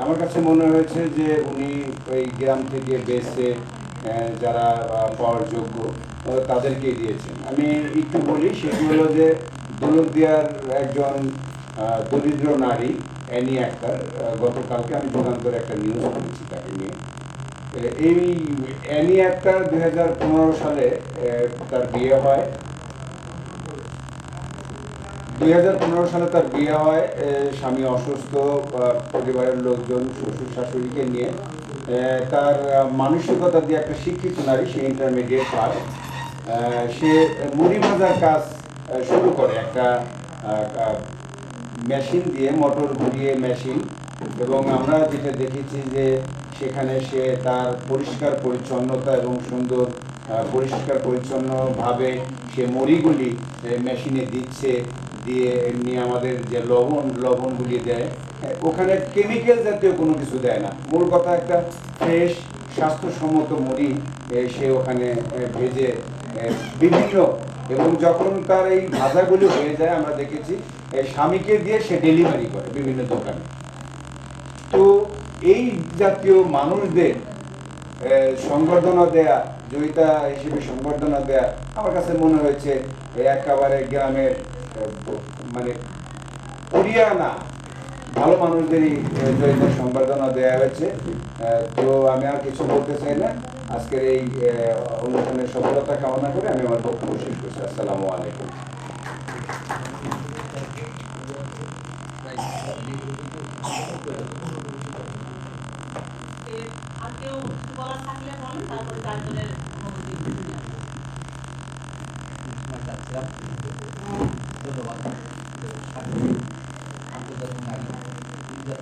আমার কাছে মনে হয়েছে যে উনি ওই গ্রাম থেকে বেসে যারা পাওয়ার যোগ্য আহ, তাদেরকেই দিয়েছেন। আমি একটু বলি সেটি হলো যে দৌলতদিয়ার একজন দরিদ্র নারী অ্যানি আহ, গতকালকে আমি যুগান্তরে একটা নিউজ করেছি তাকে নিয়ে। এই অ্যানি হাজার পনেরো সালে তার বিয়ে হয়। সালে তার বিয়ে হয় স্বামী অসুস্থ পরিবারের লোকজন, শ্বশুর শাশুড়িকে নিয়ে। তার মানসিকতা দিয়ে একটা শিক্ষিত নারী, সে ইন্টারমিডিয়েট সে কাজ শুরু করে একটা মেশিন দিয়ে মোটর ঘুরিয়ে মেশিন এবং আমরা যেটা দেখেছি যে সেখানে সে তার পরিষ্কার পরিচ্ছন্নতা এবং সুন্দর পরিষ্কার পরিচ্ছন্নভাবে সে মুড়িগুলি মেশিনে দিচ্ছে। দিয়ে এমনি আমাদের যে লবণ লবণগুলি দেয় ওখানে কেমিক্যাল জাতীয় কোনো কিছু দেয় না। মূল কথা একটা ফ্রেশ স্বাস্থ্যসম্মত মুড়ি সে ওখানে ভেজে বিভিন্ন, এবং যখন তার এই ভাজাগুলি হয়ে যায়, আমরা দেখেছি স্বামীকে দিয়ে সে ডেলিভারি করে বিভিন্ন দোকানে। তো এই জাতীয় মানুষদের সংবর্ধনা দেয়া, জয়িতা হিসেবে সংবর্ধনা দেয়া, আমার কাছে মনে হয়েছে একেবারে গ্রামের মানে করিয়া না ভালো মানুষদেরই আহ, জয়িতা সংবর্ধনা দেওয়া হয়েছে। তো আমি আর কিছু বলতে চাই না। আজকের এই অনুষ্ঠানের সফলতা কামনা করে আমি আমার বক্তব্য শেষ করছি। আসসালামু আলাইকুম। তারপরে itu doang aku udah kembali juga